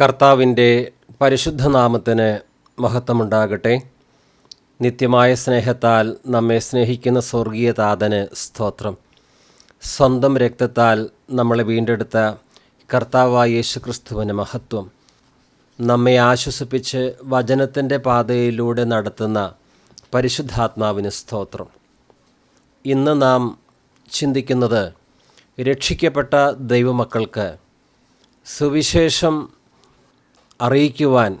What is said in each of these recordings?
കർത്താവിന്റെ പരിശുദ്ധനാമത്തിന് മഹത്വമുണ്ടാകട്ടെ. നിത്യമായ സ്നേഹത്താൽ നമ്മെ സ്നേഹിക്കുന്ന സ്വർഗീയ താതന് സ്തോത്രം. സ്വന്തം രക്തത്താൽ നമ്മളെ വീണ്ടെടുത്ത കർത്താവായ യേശു ക്രിസ്തുവിന് മഹത്വം. നമ്മെ ആശ്വസിപ്പിച്ച് വചനത്തിന്റെ പാതയിലൂടെ നടത്തുന്ന പരിശുദ്ധാത്മാവിന് സ്തോത്രം. ഇന്ന് നാം ചിന്തിക്കുന്നത് രക്ഷിക്കപ്പെട്ട ദൈവമക്കൾക്ക് സുവിശേഷം അറിയിക്കുവാൻ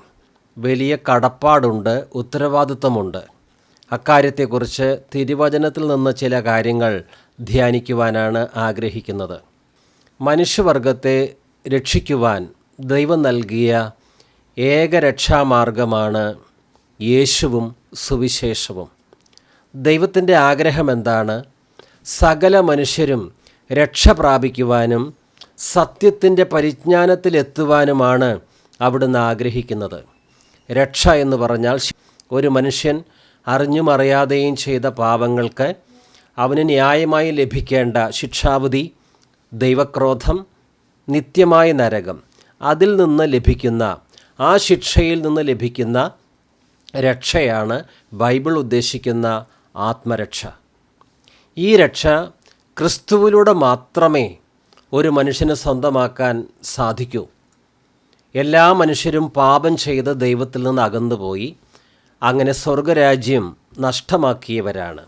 വലിയ കടപ്പാടുണ്ട് ഉത്തരവാദിത്വമുണ്ട്. അക്കാര്യത്തെക്കുറിച്ച് തിരുവചനത്തിൽ നിന്ന് ചില കാര്യങ്ങൾ ധ്യാനിക്കുവാനാണ് ആഗ്രഹിക്കുന്നത്. മനുഷ്യവർഗത്തെ രക്ഷിക്കുവാൻ ദൈവം നൽകിയ ഏക രക്ഷാമാർഗമാണ് യേശുവും സുവിശേഷവും. ദൈവത്തിന്റെ ആഗ്രഹം എന്താണ് സകല മനുഷ്യരും രക്ഷ പ്രാപിക്കുവാനും സത്യത്തിന്റെ പരിജ്ഞാനത്തിലെത്തുവാനുമാണ് അവിടുന്ന് ആഗ്രഹിക്കുന്നത്. രക്ഷ എന്ന് പറഞ്ഞാൽ ഒരു മനുഷ്യൻ അറിഞ്ഞും അറിയാതെയും ചെയ്ത പാപങ്ങൾക്ക് അവന് ന്യായമായി ലഭിക്കേണ്ട ശിക്ഷാവധി ദൈവക്രോധം നിത്യമായ നരകം അതിൽ നിന്ന് ലഭിക്കുന്ന ആ ശിക്ഷയിൽ നിന്ന് ലഭിക്കുന്ന രക്ഷയാണ് ബൈബിൾ ഉദ്ദേശിക്കുന്ന ആത്മരക്ഷ. ഈ രക്ഷ ക്രിസ്തുവിലൂടെ മാത്രമേ ഒരു മനുഷ്യന് സ്വന്തമാക്കാൻ സാധിക്കൂ. എല്ലാ മനുഷ്യരും പാപം ചെയ്ത് ദൈവത്തിൽ നിന്ന് അകന്നുപോയി. അങ്ങനെ സ്വർഗരാജ്യം നഷ്ടമാക്കിയവരാണ്.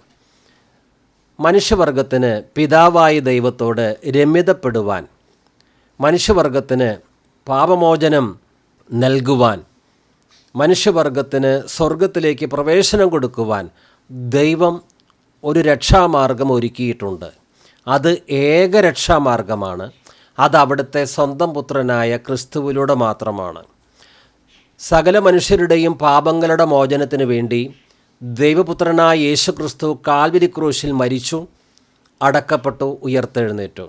മനുഷ്യവർഗത്തിന് പിതാവായ ദൈവത്തോട് രമ്യതപ്പെടുവാൻ മനുഷ്യവർഗത്തിന് പാപമോചനം നൽകുവാൻ മനുഷ്യവർഗത്തിന് സ്വർഗത്തിലേക്ക് പ്രവേശനം കൊടുക്കുവാൻ ദൈവം ഒരു രക്ഷാമാർഗം ഒരുക്കിയിട്ടുണ്ട്. അത് ഏക രക്ഷാമാർഗമാണ്. അത് അവിടുത്തെ സ്വന്തം പുത്രനായ ക്രിസ്തുവിലൂടെ മാത്രമാണ്. സകല മനുഷ്യരുടെയും പാപങ്ങളുടെ മോചനത്തിന് വേണ്ടി ദൈവപുത്രനായ യേശു ക്രിസ്തു കാൽവരി ക്രൂശിൽ മരിച്ചു അടക്കപ്പെട്ടു ഉയർത്തെഴുന്നേറ്റു.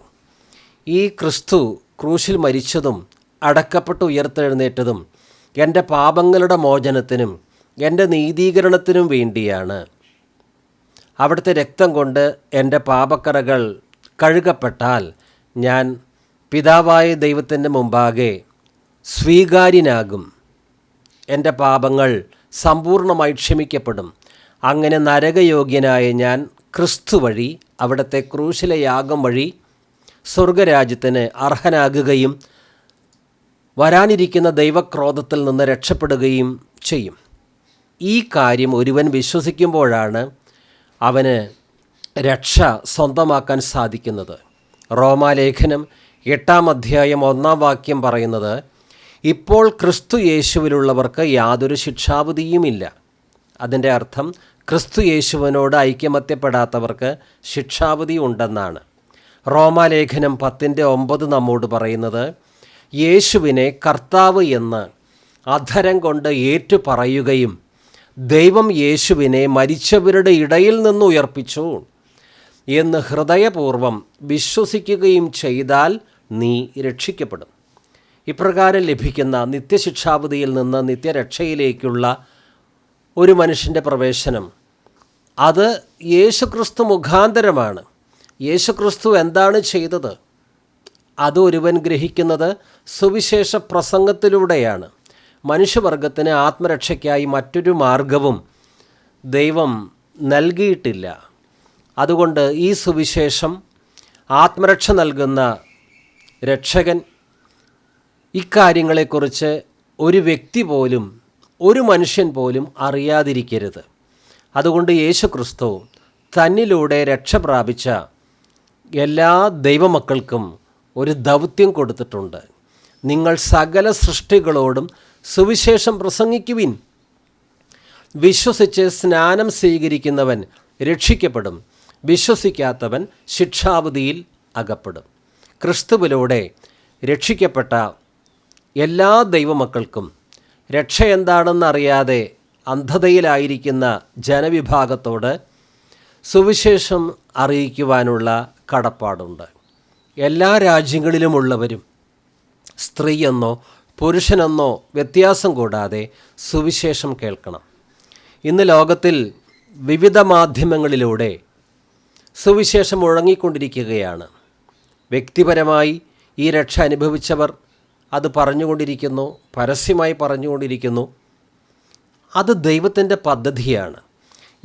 ഈ ക്രിസ്തു ക്രൂശിൽ മരിച്ചതും അടക്കപ്പെട്ടു ഉയർത്തെഴുന്നേറ്റതും എന്റെ പാപങ്ങളുടെ മോചനത്തിനും എന്റെ നീതീകരണത്തിനും വേണ്ടിയാണ്. അവിടുത്തെ രക്തം കൊണ്ട് എന്റെ പാപക്കറകൾ കഴുകപ്പെട്ടാൽ ഞാൻ പിതാവായ ദൈവത്തിന്റെ മുമ്പാകെ സ്വീകാര്യനാകും. എന്റെ പാപങ്ങൾ സമ്പൂർണമായി ക്ഷമിക്കപ്പെടും. അങ്ങനെ നരകയോഗ്യനായ ഞാൻ ക്രിസ്തു വഴി അവിടുത്തെ ക്രൂശിലെ യാഗം വഴി സ്വർഗരാജ്യത്തിന് അർഹനാകുകയും വരാനിരിക്കുന്ന ദൈവക്രോധത്തിൽ നിന്ന് രക്ഷപ്പെടുകയും ചെയ്യും. ഈ കാര്യം ഒരുവൻ വിശ്വസിക്കുമ്പോഴാണ് അവന് രക്ഷ സ്വന്തമാക്കാൻ സാധിക്കുന്നത്. റോമാലേഖനം എട്ടാം അധ്യായം ഒന്നാം വാക്യം പറയുന്നത് ഇപ്പോൾ ക്രിസ്തു യേശുവിലുള്ളവർക്ക് യാതൊരു ശിക്ഷാവിധിയുമില്ല. അതിന്റെ അർത്ഥം ക്രിസ്തു യേശുവിനോട് ഐക്യമത്യപ്പെടാത്തവർക്ക് ശിക്ഷാവിധി ഉണ്ടെന്നാണ്. റോമാലേഖനം പത്തിന്റെ ഒമ്പത് നമ്മോട് പറയുന്നത് യേശുവിനെ കർത്താവ് എന്ന് അധരം കൊണ്ട് ഏറ്റു പറയുകയും ദൈവം യേശുവിനെ മരിച്ചവരുടെ ഇടയിൽ നിന്ന് ഉയർപ്പിച്ചു എന്ന് ഹൃദയപൂർവം വിശ്വസിക്കുകയും ചെയ്താൽ നീ രക്ഷിക്കപ്പെടും. ഇപ്രകാരം ലഭിക്കുന്ന നിത്യശിക്ഷാവധിയിൽ നിന്ന് നിത്യരക്ഷയിലേക്കുള്ള ഒരു മനുഷ്യന്റെ പ്രവേശനം അത് യേശുക്രിസ്തു മുഖാന്തരമാണ്. യേശുക്രിസ്തു എന്താണ് ചെയ്തത്? അത് ഒരുവൻ ഗ്രഹിക്കുന്നത് സുവിശേഷ പ്രസംഗത്തിലൂടെയാണ്. മനുഷ്യവർഗത്തിന് ആത്മരക്ഷയ്ക്കായി മറ്റൊരു മാർഗവും ദൈവം നൽകിയിട്ടില്ല. അതുകൊണ്ട് ഈ സുവിശേഷം ആത്മരക്ഷ നൽകുന്ന രക്ഷകൻ ഇക്കാര്യങ്ങളെക്കുറിച്ച് ഒരു വ്യക്തി പോലും ഒരു മനുഷ്യൻ പോലും അറിയാതിരിക്കരുത്. അതുകൊണ്ട് യേശു ക്രിസ്തു തന്നിലൂടെ രക്ഷ പ്രാപിച്ച എല്ലാ ദൈവമക്കൾക്കും ഒരു ദൗത്യം കൊടുത്തിട്ടുണ്ട്. നിങ്ങൾ സകല സൃഷ്ടികളോടും സുവിശേഷം പ്രസംഗിക്കുവിൻ. വിശ്വസിച്ച് സ്നാനം സ്വീകരിക്കുന്നവൻ രക്ഷിക്കപ്പെടും. വിശ്വസിക്കാത്തവൻ ശിക്ഷാവധിയിൽ അകപ്പെടും. ക്രിസ്തുവിലൂടെ രക്ഷിക്കപ്പെട്ട എല്ലാ ദൈവമക്കൾക്കും രക്ഷ എന്താണെന്നറിയാതെ അന്ധതയിലായിരിക്കുന്ന ജനവിഭാഗത്തോട് സുവിശേഷം അറിയിക്കുവാനുള്ള കടപ്പാടുണ്ട്. എല്ലാ രാജ്യങ്ങളിലുമുള്ളവരും സ്ത്രീയെന്നോ പുരുഷനെന്നോ വ്യത്യാസം കൂടാതെ സുവിശേഷം കേൾക്കണം. ഇന്ന് ലോകത്തിൽ വിവിധ മാധ്യമങ്ങളിലൂടെ സുവിശേഷം മുഴങ്ങിക്കൊണ്ടിരിക്കുകയാണ്. വ്യക്തിപരമായി ഈ രക്ഷ അനുഭവിച്ചവർ അത് പറഞ്ഞുകൊണ്ടിരിക്കുന്നു പരസ്യമായി പറഞ്ഞുകൊണ്ടിരിക്കുന്നു. അത് ദൈവത്തിന്റെ പദ്ധതിയാണ്.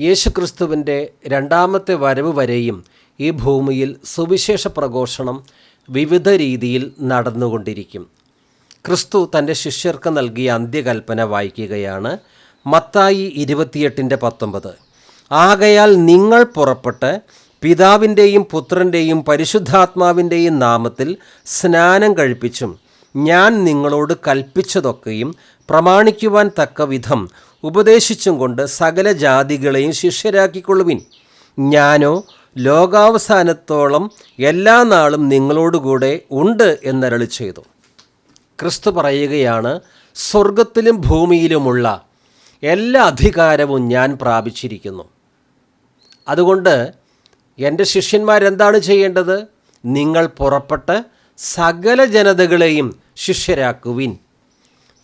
യേശുക്രിസ്തുവിന്റെ രണ്ടാമത്തെ വരവ് വരെയും ഈ ഭൂമിയിൽ സുവിശേഷ പ്രഘോഷണം വിവിധ രീതിയിൽ നടന്നുകൊണ്ടിരിക്കും. ക്രിസ്തു തന്റെ ശിഷ്യർക്ക് നൽകിയ അന്ത്യകൽപ്പന വായിക്കുകയാണ് മത്തായി ഇരുപത്തിയെട്ടിന്റെ പത്തൊമ്പത്. ആകയാൽ നിങ്ങൾ പുറപ്പെട്ട് പിതാവിന്റെയും പുത്രന്റെയും പരിശുദ്ധാത്മാവിന്റെയും നാമത്തിൽ സ്നാനം കഴിപ്പിച്ചും ഞാൻ നിങ്ങളോട് കൽപ്പിച്ചതൊക്കെയും പ്രമാണിക്കുവാൻ തക്ക വിധം ഉപദേശിച്ചും കൊണ്ട് സകല ജാതികളെയും ശിഷ്യരാക്കിക്കൊള്ളുവിൻ. ഞാനോ ലോകാവസാനത്തോളം എല്ലാ നാളും നിങ്ങളോടുകൂടെ ഉണ്ട് എന്നരളി ചെയ്തു. ക്രിസ്തു പറയുകയാണ് സ്വർഗത്തിലും ഭൂമിയിലുമുള്ള എല്ലാ അധികാരവും ഞാൻ പ്രാപിച്ചിരിക്കുന്നു. അതുകൊണ്ട് എന്റെ ശിഷ്യന്മാരെന്താണ് ചെയ്യേണ്ടത്? നിങ്ങൾ പുറപ്പെട്ട് സകല ജനതകളെയും ശിഷ്യരാക്കുവിൻ.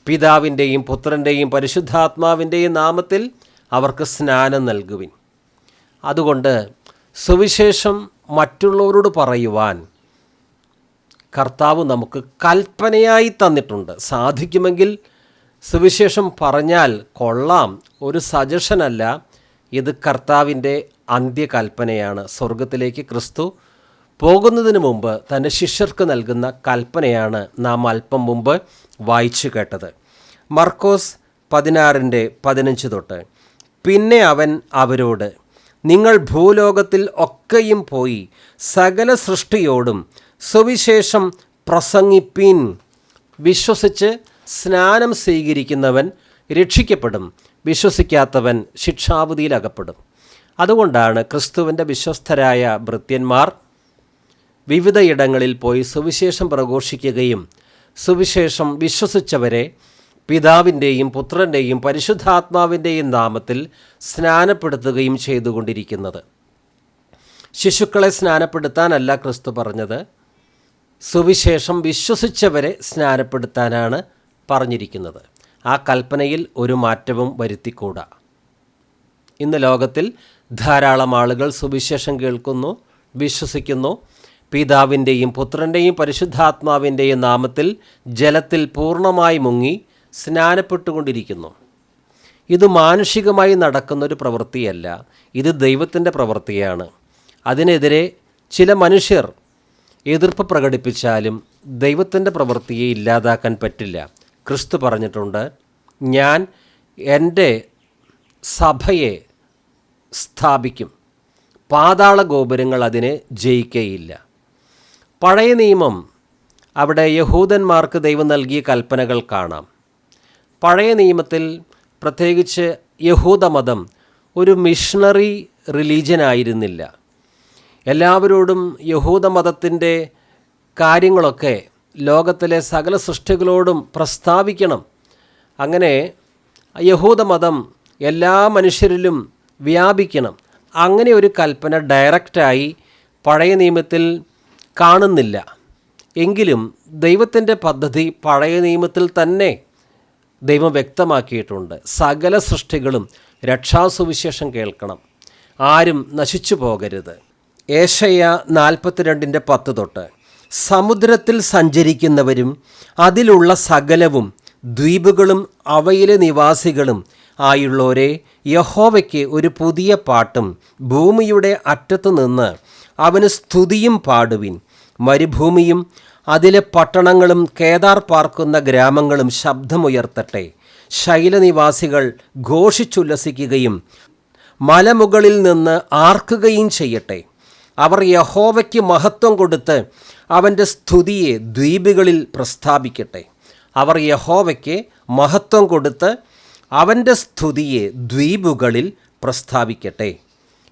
പിതാവിന്റെയും പുത്രന്റെയും പരിശുദ്ധാത്മാവിന്റെയും നാമത്തിൽ അവർക്ക് സ്നാനം നൽകുവിൻ. അതുകൊണ്ട് സുവിശേഷം മറ്റുള്ളവരോട് പറയുവാൻ കർത്താവ് നമുക്ക് കൽപ്പനയായി തന്നിട്ടുണ്ട്. സാധിക്കുമെങ്കിൽ സുവിശേഷം പറഞ്ഞാൽ കൊള്ളാം. ഒരു സജഷനല്ല. ഇത് കർത്താവിന്റെ അന്ത്യകൽപ്പനയാണ്. സ്വർഗത്തിലേക്ക് ക്രിസ്തു പോകുന്നതിന് മുമ്പ് തന്റെ ശിഷ്യർക്ക് നൽകുന്ന കൽപ്പനയാണ് നാം അല്പം മുമ്പ് വായിച്ചു കേട്ടത്. മർക്കോസ് പതിനാറിന്റെ പതിനഞ്ച് തൊട്ട് പിന്നെ അവൻ അവരോട് നിങ്ങൾ ഭൂലോകത്തിൽ ഒക്കെയും പോയി സകല സൃഷ്ടിയോടും സുവിശേഷം പ്രസംഗിപ്പീൻ. വിശ്വസിച്ച് സ്നാനം സ്വീകരിക്കുന്നവൻ രക്ഷിക്കപ്പെടും. വിശ്വസിക്കാത്തവൻ ശിക്ഷാവധിയിൽ അകപ്പെടും അതുകൊണ്ടാണ് ക്രിസ്തുവിന്റെ വിശ്വസ്തരായ ഭൃത്യന്മാർ വിവിധയിടങ്ങളിൽ പോയി സുവിശേഷം പ്രഘോഷിക്കുകയും സുവിശേഷം വിശ്വസിച്ചവരെ പിതാവിന്റെയും പുത്രന്റെയും പരിശുദ്ധാത്മാവിന്റെയും നാമത്തിൽ സ്നാനപ്പെടുത്തുകയും ചെയ്തുകൊണ്ടിരിക്കുന്നത്. ശിശുക്കളെ സ്നാനപ്പെടുത്താനല്ല ക്രിസ്തു പറഞ്ഞത്. സുവിശേഷം വിശ്വസിച്ചവരെ സ്നാനപ്പെടുത്താനാണ് പറഞ്ഞിരിക്കുന്നത്. ആ കൽപ്പനയിൽ ഒരു മാറ്റവും വരുത്തിക്കൂടാ. ഇന്ന് ലോകത്തിൽ ധാരാളം ആളുകൾ സുവിശേഷം കേൾക്കുന്നു വിശ്വസിക്കുന്നു. പിതാവിന്റെയും പുത്രന്റെയും പരിശുദ്ധാത്മാവിന്റെയും നാമത്തിൽ ജലത്തിൽ പൂർണമായി മുങ്ങി സ്നാനപ്പെട്ടുകൊണ്ടിരിക്കുന്നു. ഇത് മാനുഷികമായി നടക്കുന്നൊരു പ്രവൃത്തിയല്ല ഇത് ദൈവത്തിന്റെ പ്രവൃത്തിയാണ്. അതിനെതിരെ ചില മനുഷ്യർ എതിർപ്പ് പ്രകടിപ്പിച്ചാലും ദൈവത്തിന്റെ പ്രവൃത്തിയെ ഇല്ലാതാക്കാൻ പറ്റില്ല. ക്രിസ്തു പറഞ്ഞിട്ടുണ്ട് ഞാൻ എന്റെ സഭയെ സ്ഥാപിക്കും. പാതാള ഗോപുരങ്ങൾ അതിനെ ജയിക്കയില്ല. പഴയ നിയമം അവിടെ യഹൂദന്മാർക്ക് ദൈവം നൽകിയ കൽപ്പനകൾ കാണാം. പഴയ നിയമത്തിൽ പ്രത്യേകിച്ച് യഹൂദമതം ഒരു മിഷണറി റിലീജിയൻ ആയിരുന്നില്ല. എല്ലാവരോടും യഹൂദമതത്തിന്റെ കാര്യങ്ങളൊക്കെ ലോകത്തിലെ സകല സൃഷ്ടികളോടും പ്രസ്താവിക്കണം. അങ്ങനെ യഹൂദമതം എല്ലാ മനുഷ്യരിലും വ്യാപിക്കണം. അങ്ങനെ ഒരു കൽപ്പന ഡയറക്റ്റായി പഴയ നിയമത്തിൽ കാണുന്നില്ല. എങ്കിലും ദൈവത്തിന്റെ പദ്ധതി പഴയ നിയമത്തിൽ തന്നെ ദൈവം വ്യക്തമാക്കിയിട്ടുണ്ട്. സകല സൃഷ്ടികളും രക്ഷാസുവിശേഷം കേൾക്കണം. ആരും നശിച്ചു പോകരുത്. ഏഷയ നാൽപ്പത്തിരണ്ടിന്റെ പത്ത് തൊട്ട് സമുദ്രത്തിൽ സഞ്ചരിക്കുന്നവരും അതിലുള്ള സകലവും ദ്വീപുകളും അവയിലെ നിവാസികളും ആയുള്ളവരെ യഹോവയ്ക്ക് ഒരു പുതിയ പാട്ടും ഭൂമിയുടെ അറ്റത്തു നിന്ന് അവന് സ്തുതിയും പാടുവിൻ. മരുഭൂമിയും അതിലെ പട്ടണങ്ങളും കേദാർ പാർക്കുന്ന ഗ്രാമങ്ങളും ശബ്ദമുയർത്തട്ടെ. ശൈലനിവാസികൾ ഘോഷിച്ചുല്ലസിക്കുകയും മലമുകളിൽ നിന്ന് ആർക്കുകയും ചെയ്യട്ടെ. അവർ യഹോവയ്ക്ക് മഹത്വം കൊടുത്ത് അവന്റെ സ്തുതിയെ ദ്വീപുകളിൽ പ്രസ്ഥാപിക്കട്ടെ അവർ യഹോവയ്ക്ക് മഹത്വം കൊടുത്ത് അവന്റെ സ്തുതിയെ ദ്വീപുകളിൽ പ്രസ്താവിക്കട്ടെ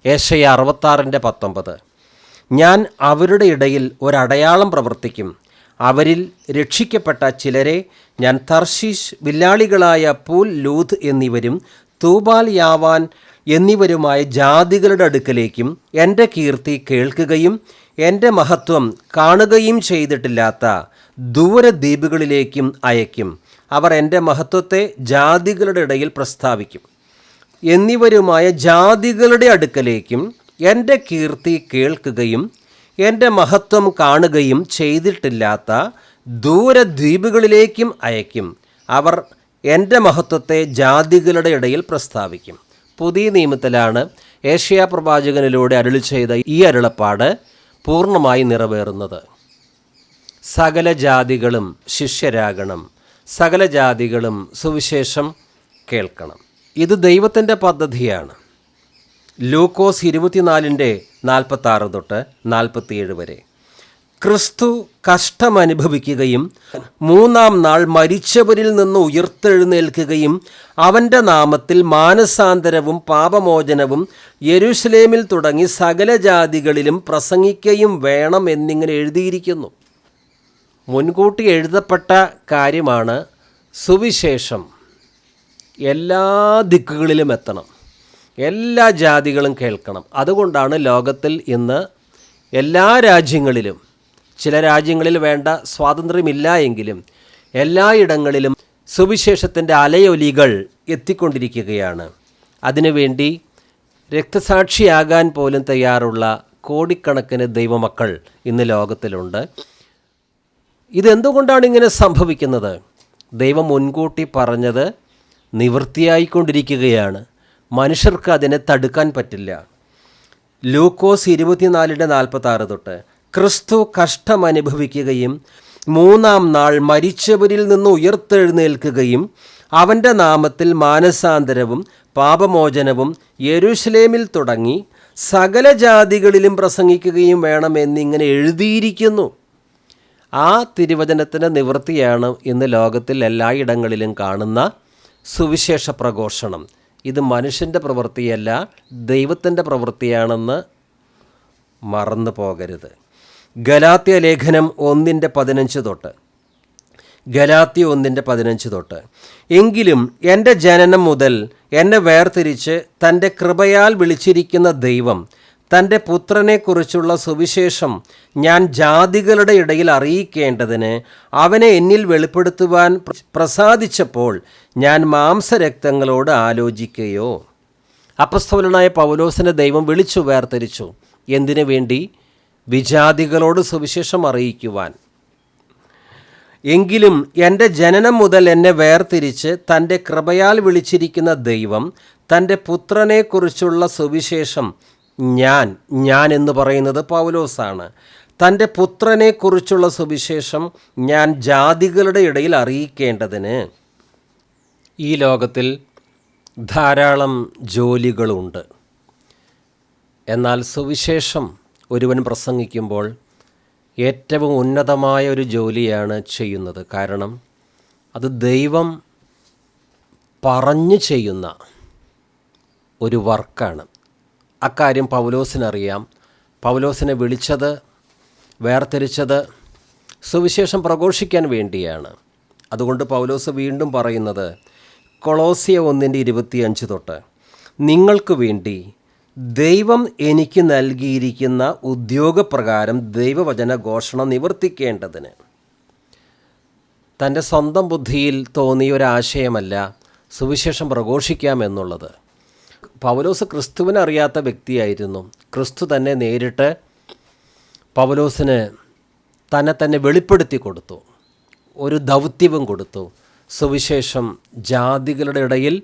ഏഷയ അറുപത്താറിന്റെ പത്തൊമ്പത്. ഞാൻ അവരുടെ ഇടയിൽ ഒരടയാളം പ്രവർത്തിക്കും. അവരിൽ രക്ഷിക്കപ്പെട്ട ചിലരെ ഞാൻ തർശീഷ് വില്ലാളികളായ പൂൽ ലൂത്ത് എന്നിവരും തൂബാൽ യാവാൻ എന്നിവരുമായ ജാതികളുടെ അടുക്കലേക്കും എന്റെ കീർത്തി കേൾക്കുകയും എന്റെ മഹത്വം കാണുകയും ചെയ്തിട്ടില്ലാത്ത ദൂരദ്വീപുകളിലേക്കും അയക്കും അവർ എന്റെ മഹത്വത്തെ ജാതികളുടെ ഇടയിൽ പ്രസ്താവിക്കും. എന്നിവരുമായ ജാതികളുടെ അടുക്കലേക്കും എന്റെ കീർത്തി കേൾക്കുകയും എന്റെ മഹത്വം കാണുകയും ചെയ്തിട്ടില്ലാത്ത ദൂരദ്വീപുകളിലേക്കും അയക്കും അവർ എന്റെ മഹത്വത്തെ ജാതികളുടെ ഇടയിൽ പ്രസ്താവിക്കും. പുതിയ നിയമത്തിലാണ് ഏഷ്യ പ്രവാചകനിലൂടെ അരുളി ചെയ്ത ഈ അരുളപ്പാട് പൂർണമായി നിറവേറുന്നത്. സകല ജാതികളും ശിഷ്യരാകണം. സകല ജാതികളും സുവിശേഷം കേൾക്കണം. ഇത് ദൈവത്തിന്റെ പദ്ധതിയാണ്. ലൂക്കോസ് ഇരുപത്തിനാലിന്റെ നാൽപ്പത്താറ് തൊട്ട് നാൽപ്പത്തിയേഴ് വരെ. ക്രിസ്തു കഷ്ടമനുഭവിക്കുകയും മൂന്നാം നാൾ മരിച്ചവരിൽ നിന്ന് ഉയർത്തെഴുന്നേൽക്കുകയും അവന്റെ നാമത്തിൽ മാനസാന്തരവും പാപമോചനവും യരുഷലേമിൽ തുടങ്ങി സകല ജാതികളിലും പ്രസംഗിക്കുകയും വേണം എന്നിങ്ങനെ എഴുതിയിരിക്കുന്നു. മുൻകൂട്ടി എഴുതപ്പെട്ട കാര്യമാണ് സുവിശേഷം. എല്ലാ ദിക്കുകളിലും എത്തണം. എല്ലാ ജാതികളും കേൾക്കണം. അതുകൊണ്ടാണ് ലോകത്തിൽ ഇന്ന് എല്ലാ രാജ്യങ്ങളിലും ചില രാജ്യങ്ങളിൽ വേണ്ട സ്വാതന്ത്ര്യമില്ല എങ്കിലും എല്ലായിടങ്ങളിലും സുവിശേഷത്തിന്റെ അലയൊലികൾ എത്തിക്കൊണ്ടിരിക്കുകയാണ്. അതിനുവേണ്ടി രക്തസാക്ഷിയാകാൻ പോലും തയ്യാറുള്ള കോടിക്കണക്കിന് ദൈവമക്കൾ ഇന്ന് ലോകത്തിലുണ്ട്. ഇതെന്തുകൊണ്ടാണ് ഇങ്ങനെ സംഭവിക്കുന്നത്? ദൈവം മുൻകൂട്ടി പറഞ്ഞത് നിവൃത്തിയായിക്കൊണ്ടിരിക്കുകയാണ്. മനുഷ്യർക്ക് അതിനെ തടുക്കാൻ പറ്റില്ല. ലൂക്കോസ് ഇരുപത്തിനാലിന്റെ നാൽപ്പത്താറ് തൊട്ട് ക്രിസ്തു കഷ്ടമനുഭവിക്കുകയും മൂന്നാം നാൾ മരിച്ചവരിൽ നിന്ന് ഉയർത്തെഴുന്നേൽക്കുകയും അവന്റെ നാമത്തിൽ മാനസാന്തരവും പാപമോചനവും യരുഷലേമിൽ തുടങ്ങി സകല ജാതികളിലും പ്രസംഗിക്കുകയും വേണമെന്നിങ്ങനെ എഴുതിയിരിക്കുന്നു. ആ തിരുവചനത്തിന്റെ നിവൃത്തിയാണ് ഇന്ന് ലോകത്തിൽ എല്ലായിടങ്ങളിലും കാണുന്ന സുവിശേഷ പ്രഘോഷണം. ഇത് മനുഷ്യന്റെ പ്രവൃത്തിയല്ല ദൈവത്തിന്റെ പ്രവൃത്തിയാണെന്ന് മറന്നു പോകരുത് ഗലാത്യ ലേഖനം ഒന്നിന്റെ പതിനഞ്ച് തൊട്ട്. ഗലാത്തി ഒന്നിന്റെ പതിനഞ്ച് തൊട്ട്. എങ്കിലും എന്റെ ജനനം മുതൽ എന്നെ വേർതിരിച്ച് തന്റെ കൃപയാൽ വിളിച്ചിരിക്കുന്ന ദൈവം തന്റെ പുത്രനെക്കുറിച്ചുള്ള സുവിശേഷം ഞാൻ ജാതികളുടെ ഇടയിൽ അറിയിക്കേണ്ടതിന് അവനെ എന്നിൽ വെളിപ്പെടുത്തുവാൻ പ്രസാദിച്ചപ്പോൾ ഞാൻ മാംസരക്തങ്ങളോട് ആലോചിക്കുകയോ അപ്പസ്തോലനായ പൗലോസിനെ ദൈവം വിളിച്ചു വേർതിരിച്ചു. എന്തിനു വേണ്ടി? വിജാതികളോട് സുവിശേഷം അറിയിക്കുവാൻ. എങ്കിലും എന്റെ ജനനം മുതൽ എന്നെ വേർതിരിച്ച് തന്റെ കൃപയാൽ വിളിച്ചിരിക്കുന്ന ദൈവം തന്റെ പുത്രനെക്കുറിച്ചുള്ള സുവിശേഷം ഞാൻ ഞാൻ എന്ന് പറയുന്നത് പൗലോസാണ്. തന്റെ പുത്രനെക്കുറിച്ചുള്ള സുവിശേഷം ഞാൻ ജാതികളുടെ ഇടയിൽ അറിയിക്കേണ്ടതിന്. ഈ ലോകത്തിൽ ധാരാളം ജോലികളുണ്ട്. എന്നാൽ സുവിശേഷം ഒരുവൻ പ്രസംഗിക്കുമ്പോൾ ഏറ്റവും ഉന്നതമായ ഒരു ജോലിയാണ് ചെയ്യുന്നത്. കാരണം അത് ദൈവം പറഞ്ഞു ചെയ്യുന്ന ഒരു വർക്കാണ്. അക്കാര്യം പൗലോസിനറിയാം. പൗലോസിനെ വിളിച്ചത് വേർതിരിച്ചത് സുവിശേഷം പ്രഘോഷിക്കാൻ വേണ്ടിയാണ്. അതുകൊണ്ട് പൗലോസ് വീണ്ടും പറയുന്നത് കൊളോസിയ ഒന്നിന്റെ ഇരുപത്തിയഞ്ച് തൊട്ട് നിങ്ങൾക്ക് വേണ്ടി ദൈവം എനിക്ക് നൽകിയിരിക്കുന്ന ഉദ്യോഗപ്രകാരം ദൈവവചന ഘോഷണം നിവർത്തിക്കേണ്ടതിന്. തന്റെ സ്വന്തം ബുദ്ധിയിൽ തോന്നിയ ഒരാശയമല്ല സുവിശേഷം പ്രഘോഷിക്കാമെന്നുള്ളത്. പൗലോസ് ക്രിസ്തുവിനെ അറിയാത്ത വ്യക്തിയായിരുന്നു. ക്രിസ്തു തന്നെ നേരിട്ട് പൗലോസിന് തന്നെ തന്നെ വെളിപ്പെടുത്തി കൊടുത്തു. ഒരു ദൗത്യവും കൊടുത്തു. സുവിശേഷം ജാതികളുടെ ഇടയിൽ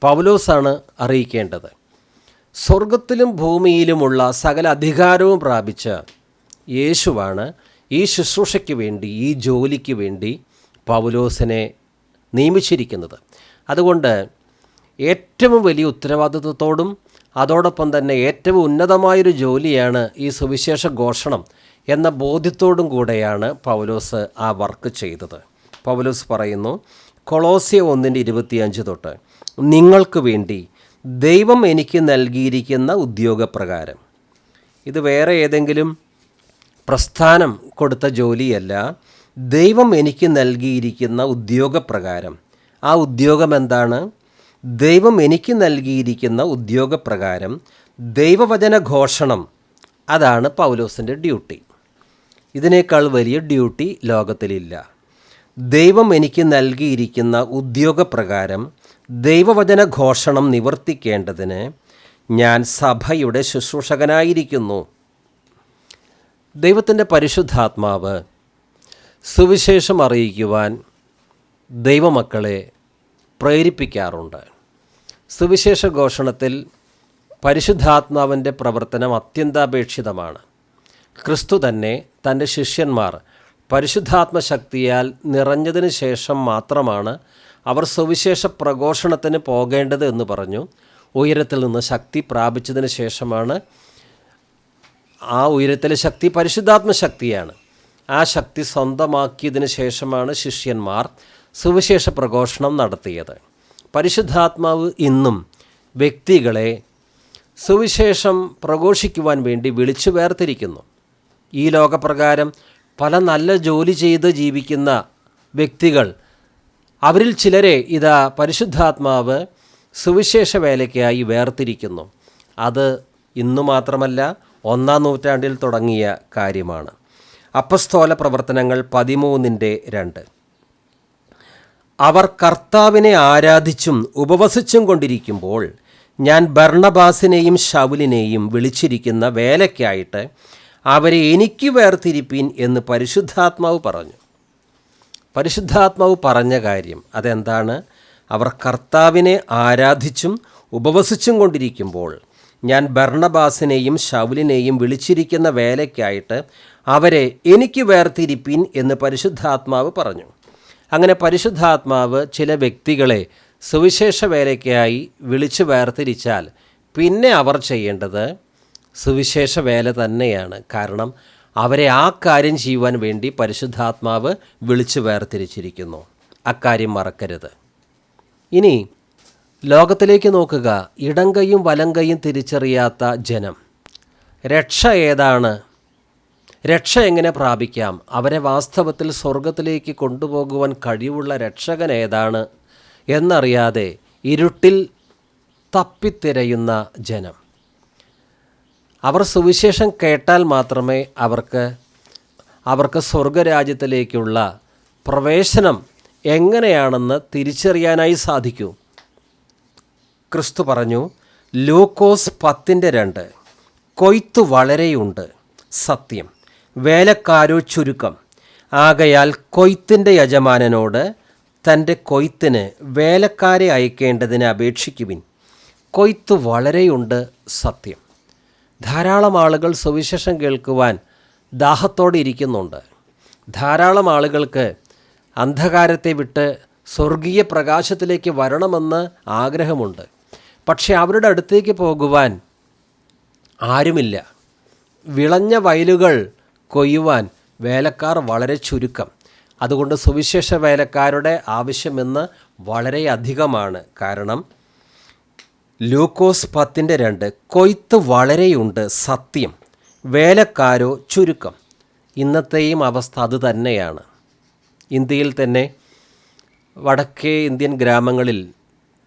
പൗലോസാണ് അറിയിക്കേണ്ടത്. സ്വർഗത്തിലും ഭൂമിയിലുമുള്ള സകല അധികാരവും പ്രാപിച്ച യേശുവാണ് ഈ ശുശ്രൂഷയ്ക്ക് വേണ്ടി ഈ ജോലിക്ക് വേണ്ടി പൗലോസിനെ നിയമിച്ചിരിക്കുന്നത്. അതുകൊണ്ട് ഏറ്റവും വലിയ ഉത്തരവാദിത്വത്തോടും അതോടൊപ്പം തന്നെ ഏറ്റവും ഉന്നതമായൊരു ജോലിയാണ് ഈ സുവിശേഷ ഘോഷണം എന്ന ബോധ്യത്തോടും കൂടെയാണ് പൗലോസ് ആ വർക്ക് ചെയ്തത്. പൗലോസ് പറയുന്നു കൊളോസിയ ഒന്നിന്റെ ഇരുപത്തിയഞ്ച് തൊട്ട് നിങ്ങൾക്ക് വേണ്ടി ദൈവം എനിക്ക് നൽകിയിരിക്കുന്ന ഉദ്യോഗപ്രകാരം. ഇത് വേറെ ഏതെങ്കിലും പ്രസ്ഥാനം കൊടുത്ത ജോലിയല്ല. ദൈവം എനിക്ക് നൽകിയിരിക്കുന്ന ഉദ്യോഗപ്രകാരം. ആ ഉദ്യോഗം എന്താണ്? ദൈവം എനിക്ക് നൽകിയിരിക്കുന്ന ഉദ്യോഗപ്രകാരം ദൈവവചന ഘോഷണം. അതാണ് പൗലോസിന്റെ ഡ്യൂട്ടി. ഇതിനേക്കാൾ വലിയ ഡ്യൂട്ടി ലോകത്തിലില്ല. ദൈവം എനിക്ക് നൽകിയിരിക്കുന്ന ഉദ്യോഗപ്രകാരം ദൈവവചന ഘോഷണം നിവർത്തിക്കേണ്ടതിന് ഞാൻ സഭയുടെ ശുശ്രൂഷകനായിരിക്കുന്നു. ദൈവത്തിന്റെ പരിശുദ്ധാത്മാവ് സുവിശേഷം അറിയിക്കുവാൻ ദൈവമക്കളെ പ്രേരിപ്പിക്കാറുണ്ട്. സുവിശേഷ ഘോഷണത്തിൽ പരിശുദ്ധാത്മാവിന്റെ പ്രവർത്തനം അത്യന്താപേക്ഷിതമാണ്. ക്രിസ്തു തന്നെ തന്റെ ശിഷ്യന്മാർ പരിശുദ്ധാത്മശക്തിയാൽ നിറഞ്ഞതിന് ശേഷം മാത്രമാണ് അവർ സുവിശേഷ പ്രഘോഷണത്തിന് പോകേണ്ടത് എന്ന് പറഞ്ഞു. ഉയരത്തിൽ നിന്ന് ശക്തി പ്രാപിച്ചതിന് ശേഷമാണ് ആ ഉയരത്തിലെ ശക്തി പരിശുദ്ധാത്മ ശക്തിയാണ്. ആ ശക്തി സ്വന്തമാക്കിയതിന് ശേഷമാണ് ശിഷ്യന്മാർ സുവിശേഷ പ്രഘോഷണം നടത്തിയത്. പരിശുദ്ധാത്മാവ് ഇന്നും വ്യക്തികളെ സുവിശേഷം പ്രഘോഷിക്കുവാൻ വേണ്ടി വിളിച്ചു വേർതിരിക്കുന്നു. ഈ ലോകപ്രകാരം പല നല്ല ജോലി ചെയ്ത് ജീവിക്കുന്ന വ്യക്തികൾ അവരിൽ ചിലരെ ഇതാ പരിശുദ്ധാത്മാവ് സുവിശേഷ വേലയ്ക്കായി വേർതിരിക്കുന്നു. അത് ഇന്നു മാത്രമല്ല ഒന്നാം നൂറ്റാണ്ടിൽ തുടങ്ങിയ കാര്യമാണ്. അപ്പസ്തോല പ്രവർത്തനങ്ങൾ പതിമൂന്നിന്റെ രണ്ട്. അവർ കർത്താവിനെ ആരാധിച്ചും ഉപവസിച്ചും കൊണ്ടിരിക്കുമ്പോൾ ഞാൻ ബർണബാസിനെയും ഷൗലിനെയും വിളിച്ചിരിക്കുന്ന വേലയ്ക്കായിട്ട് അവരെ എനിക്ക് വേർതിരിപ്പീൻ എന്ന് പരിശുദ്ധാത്മാവ് പറഞ്ഞു. പരിശുദ്ധാത്മാവ് പറഞ്ഞ കാര്യം അതെന്താണ്? അവർ കർത്താവിനെ ആരാധിച്ചും ഉപവസിച്ചും കൊണ്ടിരിക്കുമ്പോൾ ഞാൻ ഭർണബാസിനെയും ശൗലിനെയും വിളിച്ചിരിക്കുന്ന വേലയ്ക്കായിട്ട് അവരെ എനിക്ക് വേർതിരിപ്പീൻ എന്ന് പരിശുദ്ധാത്മാവ് പറഞ്ഞു. അങ്ങനെ പരിശുദ്ധാത്മാവ് ചില വ്യക്തികളെ സുവിശേഷ വേലയ്ക്കായി വിളിച്ചു വേർതിരിച്ചാൽ പിന്നെ അവർ ചെയ്യേണ്ടത് സുവിശേഷ വേല തന്നെയാണ്. കാരണം അവരെ ആ കാര്യം ചെയ്യുവാൻ വേണ്ടി പരിശുദ്ധാത്മാവ് വിളിച്ചു വേർതിരിച്ചിരിക്കുന്നു. അക്കാര്യം മറക്കരുത്. ഇനി ലോകത്തിലേക്ക് നോക്കുക. ഇടങ്കയും വലങ്കയും തിരിച്ചറിയാത്ത ജനം. രക്ഷ ഏതാണ്? രക്ഷ എങ്ങനെ പ്രാപിക്കാം? അവരെ വാസ്തവത്തിൽ സ്വർഗത്തിലേക്ക് കൊണ്ടുപോകുവാൻ കഴിവുള്ള രക്ഷകൻ ഏതാണ്? എന്നറിയാതെ ഇരുട്ടിൽ തപ്പിത്തിരയുന്ന ജനം. അവർ സുവിശേഷം കേട്ടാൽ മാത്രമേ അവർക്ക് അവർക്ക് സ്വർഗരാജ്യത്തിലേക്കുള്ള പ്രവേശനം എങ്ങനെയാണെന്ന് തിരിച്ചറിയാനായി സാധിക്കൂ. ക്രിസ്തു പറഞ്ഞു ലൂക്കോസ് പത്തിന്റെ രണ്ട് കൊയ്ത്ത് വളരെയുണ്ട് സത്യം വേലക്കാരോ ചുരുക്കം. ആകയാൽ കൊയ്ത്തിന്റെ യജമാനനോട് തന്റെ കൊയ്ത്തിന് വേലക്കാരെ അയക്കേണ്ടതിന് അപേക്ഷിക്കുവിൻ. കൊയ്ത്ത് വളരെയുണ്ട് സത്യം. ധാരാളം ആളുകൾ സുവിശേഷം കേൾക്കുവാൻ ദാഹത്തോടെ ഇരിക്കുന്നുണ്ട്. ധാരാളം ആളുകൾക്ക് അന്ധകാരത്തെ വിട്ട് സ്വർഗീയ പ്രകാശത്തിലേക്ക് വരണമെന്ന് ആഗ്രഹമുണ്ട്. പക്ഷേ അവരുടെ അടുത്തേക്ക് പോകുവാൻ ആരുമില്ല. വിളഞ്ഞ വയലുകൾ കൊയ്യുവാൻ വേലക്കാർ വളരെ ചുരുക്കം. അതുകൊണ്ട് സുവിശേഷ വേലക്കാരുടെ ആവശ്യമെന്ന് വളരെയധികമാണ് കാരണം ലൂക്കോസ് പത്തിന്റെ രണ്ട് കൊയ്ത്ത് വളരെയുണ്ട് സത്യം വേലക്കാരോ ചുരുക്കം. ഇന്നത്തെയും അവസ്ഥ അത് തന്നെയാണ്. ഇന്ത്യയിൽ തന്നെ വടക്കേ ഇന്ത്യൻ ഗ്രാമങ്ങളിൽ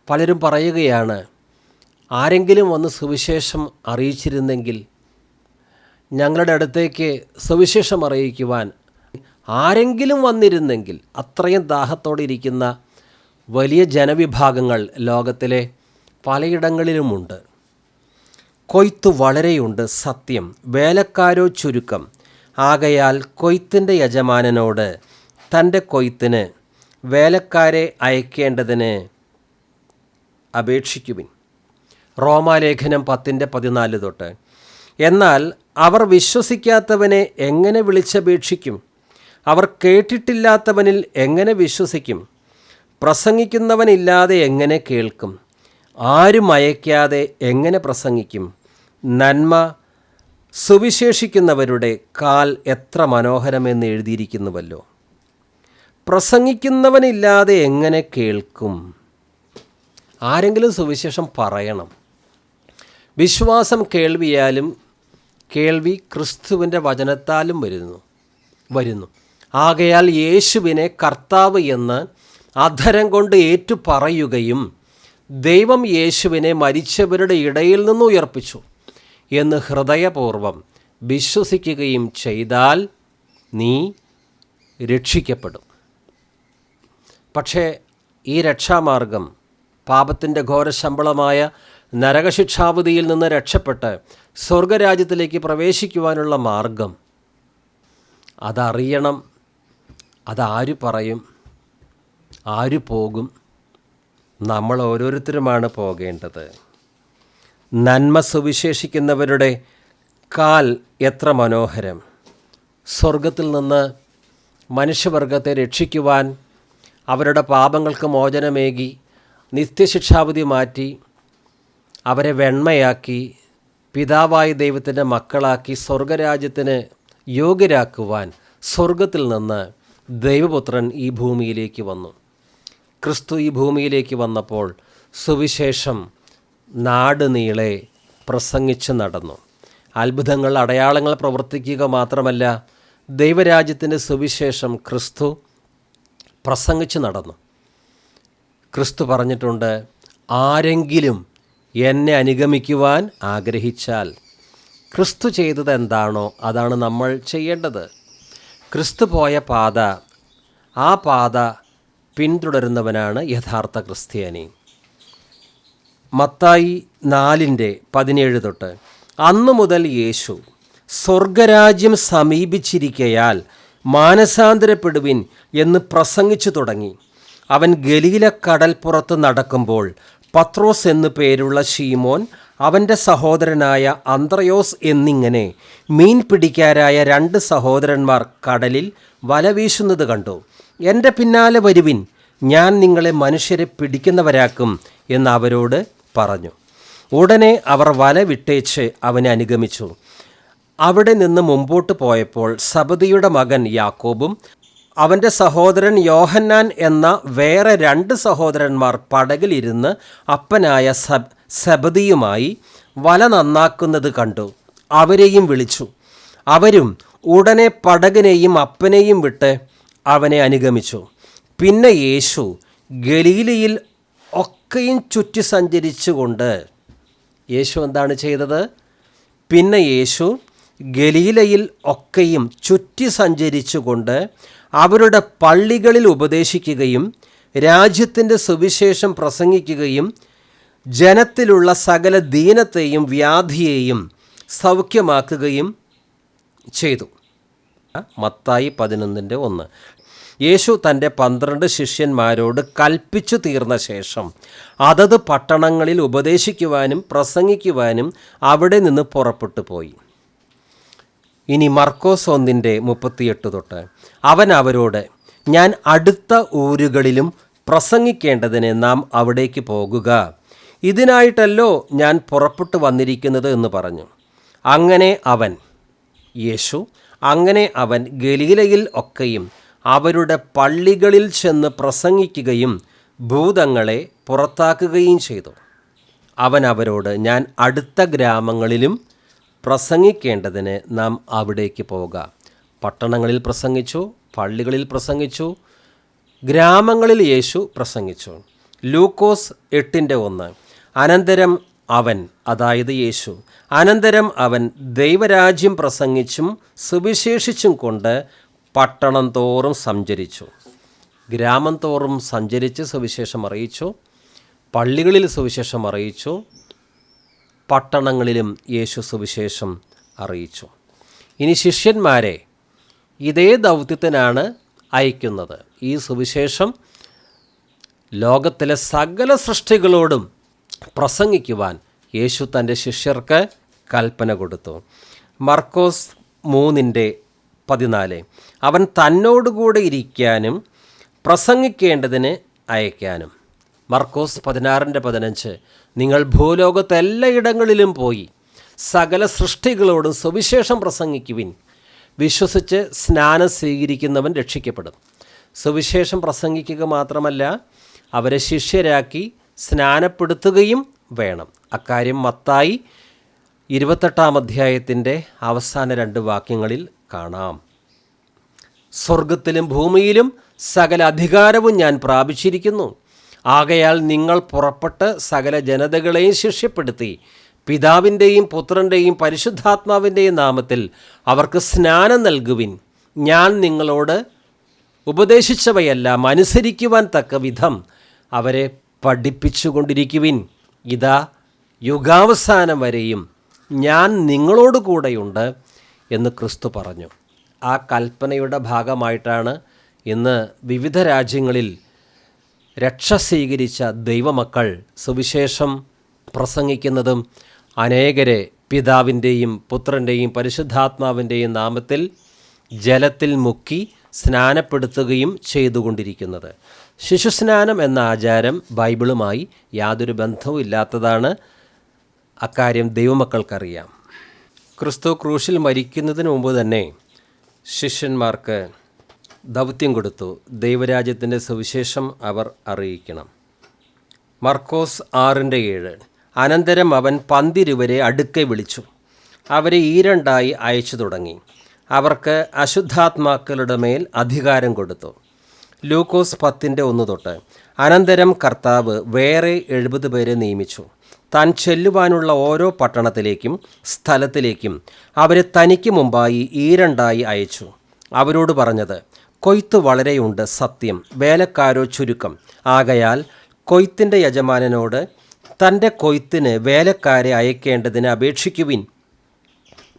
പലരും പറയുകയാണ് ആരെങ്കിലും വന്ന് സുവിശേഷം അറിയിച്ചിരുന്നെങ്കിൽ ഞങ്ങളുടെ അടുത്തേക്ക് സുവിശേഷം അറിയിക്കുവാൻ ആരെങ്കിലും വന്നിരുന്നെങ്കിൽ അത്രയും ദാഹത്തോടെ ഇരിക്കുന്ന വലിയ ജനവിഭാഗങ്ങൾ ലോകത്തിലെ പലയിടങ്ങളിലുമുണ്ട്. കൊയ്ത്ത് വളരെയുണ്ട് സത്യം. വേലക്കാരോ ചുരുക്കം. ആകയാൽ കൊയ്ത്തിന്റെ യജമാനനോട് തന്റെ കൊയ്ത്തിന് വേലക്കാരെ അയക്കേണ്ടതിന് അപേക്ഷിക്കുവിൻ. റോമാലേഖനം പത്തിന്റെ പതിനാല് തൊട്ട്. എന്നാൽ അവർ വിശ്വസിക്കാത്തവനെ എങ്ങനെ വിളിച്ചപേക്ഷിക്കും? അവർ കേട്ടിട്ടില്ലാത്തവനിൽ എങ്ങനെ വിശ്വസിക്കും? പ്രസംഗിക്കുന്നവനില്ലാതെ എങ്ങനെ കേൾക്കും? ആരും അയക്കാതെ എങ്ങനെ പ്രസംഗിക്കും? നന്മ സുവിശേഷിക്കുന്നവരുടെ കാൽ എത്ര മനോഹരമെന്ന് എഴുതിയിരിക്കുന്നുവല്ലോ. പ്രസംഗിക്കുന്നവനില്ലാതെ എങ്ങനെ കേൾക്കും? ആരെങ്കിലും സുവിശേഷം പറയണം. വിശ്വാസം കേൾവിയാലും കേൾവി ക്രിസ്തുവിന്റെ വചനത്താലും വരുന്നു വരുന്നു. ആകയാൽ യേശുവിനെ കർത്താവ് എന്ന് അധരം കൊണ്ട് ഏറ്റു പറയുകയും ദൈവം യേശുവിനെ മരിച്ചവരുടെ ഇടയിൽ നിന്ന് ഉയർപ്പിച്ചു എന്ന് ഹൃദയപൂർവം വിശ്വസിക്കുകയും ചെയ്താൽ നീ രക്ഷിക്കപ്പെടും. പക്ഷേ ഈ രക്ഷാമാർഗം പാപത്തിന്റെ ഘോരശമ്പളമായ നരകശിക്ഷാവധിയിൽ നിന്ന് രക്ഷപ്പെട്ട് സ്വർഗരാജ്യത്തിലേക്ക് പ്രവേശിക്കുവാനുള്ള മാർഗം അതറിയണം അതാര് പറയും ആര് പോകും? നമ്മൾ ഓരോരുത്തരുമാണ് പോകേണ്ടത്. നന്മ സുവിശേഷിക്കുന്നവരുടെ കാൽ എത്ര മനോഹരം. സ്വർഗത്തിൽ നിന്ന് മനുഷ്യവർഗത്തെ രക്ഷിക്കുവാൻ അവരുടെ പാപങ്ങൾക്ക് മോചനമേകി നിത്യശിക്ഷാവിധി മാറ്റി അവരെ വെണ്മയാക്കി പിതാവായ ദൈവത്തിന്റെ മക്കളാക്കി സ്വർഗരാജ്യത്തിന് യോഗ്യരാക്കുവാൻ സ്വർഗത്തിൽ നിന്ന് ദൈവപുത്രൻ ഈ ഭൂമിയിലേക്ക് വന്നു. ക്രിസ്തു ഈ ഭൂമിയിലേക്ക് വന്നപ്പോൾ സുവിശേഷം നാട് നീളെ പ്രസംഗിച്ച് നടന്നു. അത്ഭുതങ്ങൾ അടയാളങ്ങൾ പ്രവർത്തിക്കുക മാത്രമല്ല ദൈവരാജ്യത്തിന്റെ സുവിശേഷം ക്രിസ്തു പ്രസംഗിച്ച് നടന്നു. ക്രിസ്തു പറഞ്ഞിട്ടുണ്ട് ആരെങ്കിലും എന്നെ അനുഗമിക്കുവാൻ ആഗ്രഹിച്ചാൽ ക്രിസ്തു ചെയ്തത് എന്താണോ അതാണ് നമ്മൾ ചെയ്യേണ്ടത്. ക്രിസ്തു പോയ പാത ആ പാത പിന്തുടരുന്നവനാണ് യഥാർത്ഥ ക്രിസ്ത്യാനി. മത്തായി നാലിന്റെ പതിനേഴ് തൊട്ട് അന്നു മുതൽ യേശു സ്വർഗരാജ്യം സമീപിച്ചിരിക്കയാൽ മാനസാന്തരപ്പെടുവിൻ എന്ന് പ്രസംഗിച്ചു തുടങ്ങി. അവൻ ഗലീല കടൽപ്പുറത്ത് നടക്കുമ്പോൾ പത്രോസ് എന്നു പേരുള്ള ഷീമോൻ അവന്റെ സഹോദരനായ അന്ത്രയോസ് എന്നിങ്ങനെ മീൻ പിടിക്കാരായ രണ്ട് സഹോദരന്മാർ കടലിൽ വല വീശുന്നത് കണ്ടു. എന്റെ പിന്നാലെ വരുവിൻ. ഞാൻ നിങ്ങളെ മനുഷ്യരെ പിടിക്കുന്നവരാക്കും എന്ന് അവരോട് പറഞ്ഞു. ഉടനെ അവർ വല വിട്ടേച്ച് അവനെ അനുഗമിച്ചു. അവിടെ നിന്ന് മുമ്പോട്ട് പോയപ്പോൾ സബദിയുടെ മകൻ യാക്കോബും അവന്റെ സഹോദരൻ യോഹന്നാൻ എന്ന വേറെ രണ്ട് സഹോദരന്മാർ പടകിലിരുന്ന് അപ്പനായ സബ് സബദിയുമായി വല നന്നാക്കുന്നത് കണ്ടു. അവരെയും വിളിച്ചു. അവരും ഉടനെ പടകിനെയും അപ്പനെയും വിട്ട് അവനെ അനുഗമിച്ചു. പിന്നെ യേശു ഗലീലയിൽ ഒക്കെയും ചുറ്റി സഞ്ചരിച്ചുകൊണ്ട് യേശു എന്താണ് ചെയ്തത്? പിന്നെ യേശു ഗലീലയിൽ ഒക്കെയും ചുറ്റി സഞ്ചരിച്ചുകൊണ്ട് അവരുടെ പള്ളികളിൽ ഉപദേശിക്കുകയും രാജ്യത്തിന്റെ സുവിശേഷം പ്രസംഗിക്കുകയും ജനത്തിലുള്ള സകല ദീനത്തെയും വ്യാധിയെയും സൗഖ്യമാക്കുകയും ചെയ്തു. മത്തായി പതിനൊന്നിന്റെ ഒന്ന്. യേശു തന്റെ പന്ത്രണ്ട് ശിഷ്യന്മാരോട് കൽപ്പിച്ചു തീർന്ന ശേഷം അതത് പട്ടണങ്ങളിൽ ഉപദേശിക്കുവാനും പ്രസംഗിക്കുവാനും അവിടെ നിന്ന് പുറപ്പെട്ടു പോയി. ഇനി മർക്കോസ് ഒന്നിന്റെ മുപ്പത്തിയെട്ട് തൊട്ട് അവൻ അവരോട് ഞാൻ അടുത്ത ഊരുകളിലും പ്രസംഗിക്കേണ്ടതിന് നാം അവിടേക്ക് പോകുക. ഇതിനായിട്ടല്ലോ ഞാൻ പുറപ്പെട്ടു വന്നിരിക്കുന്നത് എന്ന് പറഞ്ഞു. അങ്ങനെ അവൻ യേശു അങ്ങനെ അവൻ ഗലീലയിൽ ഒക്കെയും അവരുടെ പള്ളികളിൽ ചെന്ന് പ്രസംഗിക്കുകയും ഭൂതങ്ങളെ പുറത്താക്കുകയും ചെയ്തു. അവൻ അവരോട് ഞാൻ അടുത്ത ഗ്രാമങ്ങളിലും പ്രസംഗിക്കേണ്ടതിന് നാം അവിടേക്ക് പോവുക. പട്ടണങ്ങളിൽ പ്രസംഗിച്ചു പള്ളികളിൽ പ്രസംഗിച്ചു ഗ്രാമങ്ങളിൽ യേശു പ്രസംഗിച്ചു. ലൂക്കോസ് എട്ടിന്റെ ഒന്ന്. അനന്തരം അവൻ അതായത് യേശു. അനന്തരം അവൻ ദൈവരാജ്യം പ്രസംഗിച്ചും സുവിശേഷിച്ചും കൊണ്ട് പട്ടണം തോറും സഞ്ചരിച്ചു. ഗ്രാമം തോറും സഞ്ചരിച്ച് സുവിശേഷം അറിയിച്ചു. പള്ളികളിൽ സുവിശേഷം അറിയിച്ചു. പട്ടണങ്ങളിലും യേശു സുവിശേഷം അറിയിച്ചു. ഇനി ശിഷ്യന്മാരെ ഇതേ ദൗത്യത്തിനാണ് അയക്കുന്നത്. ഈ സുവിശേഷം ലോകത്തിലെ സകല സൃഷ്ടികളോടും പ്രസംഗിക്കുവാൻ യേശു തന്റെ ശിഷ്യർക്ക് കൽപ്പന കൊടുത്തു. മർക്കോസ് മൂന്നിന്റെ പതിനാല് അവൻ തന്നോടുകൂടെ ഇരിക്കാനും പ്രസംഗിക്കേണ്ടതിന് അയക്കാനും. മർക്കോസ് പതിനാറിന്റെ പതിനഞ്ച് നിങ്ങൾ ഭൂലോകത്തെല്ലായിടങ്ങളിലും പോയി സകല സൃഷ്ടികളോടും സുവിശേഷം പ്രസംഗിക്കുവിൻ. വിശ്വസിച്ച് സ്നാനം സ്വീകരിക്കുന്നവൻ രക്ഷിക്കപ്പെടും. സുവിശേഷം പ്രസംഗിക്കുക മാത്രമല്ല അവരെ ശിഷ്യരാക്കി സ്നാനപ്പെടുത്തുകയും വേണം. അക്കാര്യം മത്തായി ഇരുപത്തെട്ടാം അധ്യായത്തിന്റെ അവസാന രണ്ട് വാക്യങ്ങളിൽ കാണാം. സ്വർഗത്തിലും ഭൂമിയിലും സകല അധികാരവും ഞാൻ പ്രാപിച്ചിരിക്കുന്നു. ആകയാൽ നിങ്ങൾ പുറപ്പെട്ട് സകല ജനതകളെയും ശിഷ്യപ്പെടുത്തി പിതാവിന്റെയും പുത്രന്റെയും പരിശുദ്ധാത്മാവിന്റെയും നാമത്തിൽ അവർക്ക് സ്നാനം നൽകുവിൻ. ഞാൻ നിങ്ങളോട് ഉപദേശിച്ചവയെല്ലാം അനുസരിക്കുവാൻ തക്ക വിധം അവരെ പഠിപ്പിച്ചുകൊണ്ടിരിക്കുവിൻ. ഇതാ യുഗാവസാനം വരെയും ഞാൻ നിങ്ങളോട് കൂടെയുണ്ട് എന്ന് ക്രിസ്തു പറഞ്ഞു. ആ കൽപ്പനയുടെ ഭാഗമായിട്ടാണ് ഇന്ന് വിവിധ രാജ്യങ്ങളിൽ രക്ഷ സ്വീകരിച്ച ദൈവമക്കൾ സുവിശേഷം പ്രസംഗിക്കുന്നതും അനേകരെ പിതാവിന്റെയും പുത്രന്റെയും പരിശുദ്ധാത്മാവിന്റെയും നാമത്തിൽ ജലത്തിൽ മുക്കി സ്നാനപ്പെടുത്തുകയും ചെയ്തുകൊണ്ടിരിക്കുന്നത്. ശിശുസ്നാനം എന്ന ആചാരം ബൈബിളുമായി യാതൊരു ബന്ധവും ഇല്ലാത്തതാണ് അക്കാര്യം ദൈവമക്കൾക്കറിയാം. ക്രിസ്തു ക്രൂശിൽ മരിക്കുന്നതിന് മുമ്പ് തന്നെ ശിഷ്യന്മാർക്ക് ദൗത്യം കൊടുത്തു. ദൈവരാജ്യത്തിന്റെ സുവിശേഷം അവർ അറിയിക്കണം. മർക്കോസ് ആറിന്റെ ഏഴ്. അനന്തരം അവൻ പന്തിരുവരെ അടുക്കെ വിളിച്ചു. അവരെ ഈരണ്ടായി അയച്ചു തുടങ്ങി. അവർക്ക് അശുദ്ധാത്മാക്കളുടെ മേൽ അധികാരം കൊടുത്തു. ലൂക്കോസ് പത്തിന്റെ ഒന്ന് തൊട്ട്. അനന്തരം കർത്താവ് വേറെ എഴുപത് പേരെ നിയമിച്ചു. താൻ ചെല്ലുവാനുള്ള ഓരോ പട്ടണത്തിലേക്കും സ്ഥലത്തിലേക്കും അവരെ തനിക്ക് മുമ്പായി ഈരണ്ടായി അയച്ചു. അവരോട് പറഞ്ഞത് കൊയ്ത്ത് വളരെയുണ്ട് സത്യം. വേലക്കാരോ ചുരുക്കം. ആകയാൽ കൊയ്ത്തിന്റെ യജമാനനോട് തന്റെ കൊയ്ത്തിന് വേലക്കാരെ അയക്കേണ്ടതിന് അപേക്ഷിക്കുവിൻ.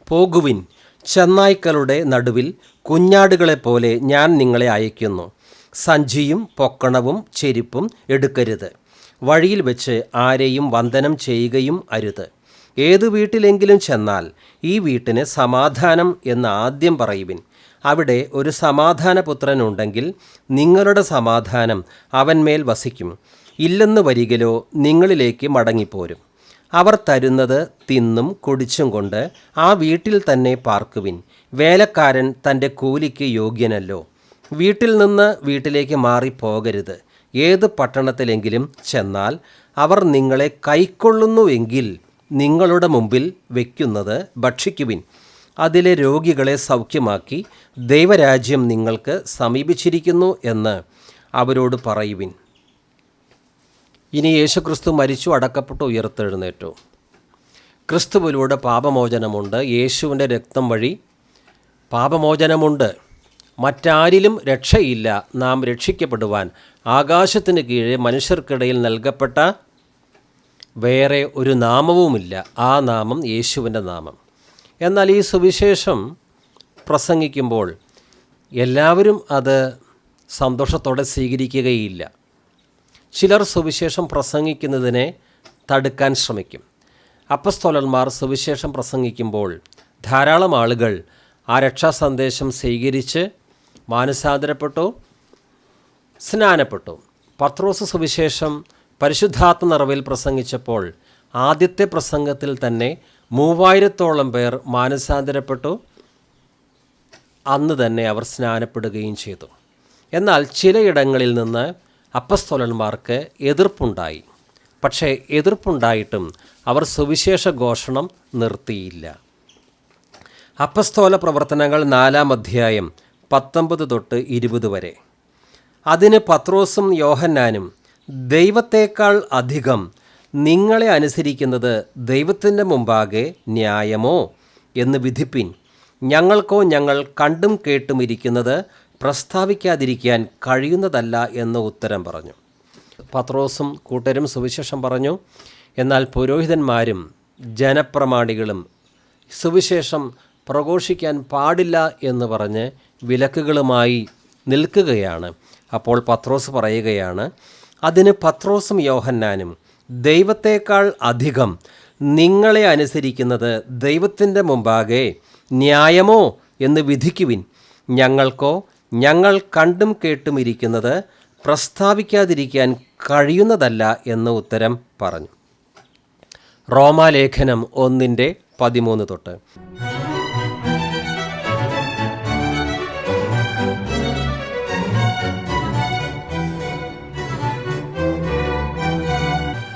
പോകുവിൻ. ചെന്നായ്ക്കളുടെ നടുവിൽ കുഞ്ഞാടുകളെപ്പോലെ ഞാൻ നിങ്ങളെ അയക്കുന്നു. സഞ്ചിയും പൊക്കണവും ചെരുപ്പും എടുക്കരുത്. വഴിയിൽ വെച്ച് ആരെയും വന്ദനം ചെയ്യുകയും അരുത്. ഏതു വീട്ടിലെങ്കിലും ചെന്നാൽ ഈ വീട്ടിന് സമാധാനം എന്ന് ആദ്യം പറയുവിൻ. അവിടെ ഒരു സമാധാനപുത്രനുണ്ടെങ്കിൽ നിങ്ങളുടെ സമാധാനം അവന്മേൽ വസിക്കും. ഇല്ലെന്ന് വരികലോ നിങ്ങളിലേക്ക് മടങ്ങിപ്പോരും. അവർ തരുന്നത് തിന്നും കുടിച്ചും കൊണ്ട് ആ വീട്ടിൽ തന്നെ പാർക്കുവിൻ. വേലക്കാരൻ തന്റെ കൂലിക്ക് യോഗ്യനല്ലോ. വീട്ടിൽ നിന്ന് വീട്ടിലേക്ക് മാറിപ്പോകരുത്. ഏത് പട്ടണത്തിലെങ്കിലും ചെന്നാൽ അവർ നിങ്ങളെ കൈക്കൊള്ളുന്നുവെങ്കിൽ നിങ്ങളുടെ മുമ്പിൽ വയ്ക്കുന്നത് ഭക്ഷിക്കുവിൻ. അതിലെ രോഗികളെ സൗഖ്യമാക്കി ദൈവരാജ്യം നിങ്ങൾക്ക് സമീപിച്ചിരിക്കുന്നു എന്ന് അവരോട് പറയുവിൻ. ഇനി യേശുക്രിസ്തു മരിച്ചു അടക്കപ്പെട്ടു ഉയർത്തെഴുന്നേറ്റു. ക്രിസ്തുവിലൂടെ പാപമോചനമുണ്ട്. യേശുവിന്റെ രക്തം വഴി പാപമോചനമുണ്ട്. മറ്റാരിലും രക്ഷയില്ല. നാം രക്ഷിക്കപ്പെടുവാൻ. ആകാശത്തിന് കീഴെ മനുഷ്യർക്കിടയിൽ നൽകപ്പെട്ട വേറെ ഒരു നാമവുമില്ല. ആ നാമം യേശുവിന്റെ നാമം. എന്നാൽ ഈ സുവിശേഷം പ്രസംഗിക്കുമ്പോൾ എല്ലാവരും അത് സന്തോഷത്തോടെ സ്വീകരിക്കുകയില്ല. ചിലർ സുവിശേഷം പ്രസംഗിക്കുന്നതിനെ തടുക്കാൻ ശ്രമിക്കും. അപ്പസ്തോലന്മാർ സുവിശേഷം പ്രസംഗിക്കുമ്പോൾ ധാരാളം ആളുകൾ ആ രക്ഷാ സന്ദേശം സ്വീകരിച്ച് മാനസാന്തരപ്പെട്ടു സ്നാനപ്പെട്ടു. പത്രോസ് സുവിശേഷം പരിശുദ്ധാത്മ നിറവിൽ പ്രസംഗിച്ചപ്പോൾ ആദ്യത്തെ പ്രസംഗത്തിൽ തന്നെ മൂവായിരത്തോളം പേർ മാനസാന്തരപ്പെട്ടു. അന്ന് തന്നെ അവർ സ്നാനപ്പെടുകയും ചെയ്തു. എന്നാൽ ചിലയിടങ്ങളിൽ നിന്ന് അപ്പസ്തോലന്മാർക്ക് എതിർപ്പുണ്ടായി. പക്ഷേ എതിർപ്പുണ്ടായിട്ടും അവർ സുവിശേഷ ഘോഷണം നിർത്തിയില്ല. അപ്പസ്തോല പ്രവർത്തനങ്ങൾ നാലാം അധ്യായം പത്തൊമ്പത് തൊട്ട് ഇരുപത് വരെ. അതിന് പത്രോസും യോഹന്നാനും ദൈവത്തേക്കാൾ അധികം നിങ്ങളെ അനുസരിക്കുന്നത് ദൈവത്തിന്റെ മുമ്പാകെ ന്യായമോ? എന്ന് വിധിപ്പിൻ. ഞങ്ങൾക്കോ ഞങ്ങൾ കണ്ടും കേട്ടും ഇരിക്കുന്നത് പ്രസ്താവിക്കാതിരിക്കാൻ കഴിയുന്നതല്ല എന്ന് ഉത്തരം പറഞ്ഞു. പത്രോസും കൂട്ടരും സുവിശേഷം പറഞ്ഞു എന്നാൽ പുരോഹിതന്മാരും ജനപ്രമാണികളും സുവിശേഷം പ്രഘോഷിക്കാൻ പാടില്ല എന്ന് പറഞ്ഞ് വിലക്കുകളുമായി നിൽക്കുകയാണ്. അപ്പോൾ പത്രോസ് പറയുകയാണ് അതിന് പത്രോസും യോഹന്നാനും ദൈവത്തേക്കാൾ അധികം നിങ്ങളെ അനുസരിക്കുന്നത് ദൈവത്തിന്റെ മുമ്പാകെ ന്യായമോ എന്ന് വിധിക്കുവിൻ. ഞങ്ങൾക്കോ ഞങ്ങൾ കണ്ടും കേട്ടും ഇരിക്കുന്നത് പ്രസ്താവിക്കാതിരിക്കാൻ കഴിയുന്നതല്ല എന്ന് ഉത്തരം പറഞ്ഞു. റോമാലേഖനം ഒന്നിന്റെ പതിമൂന്ന് തൊട്ട്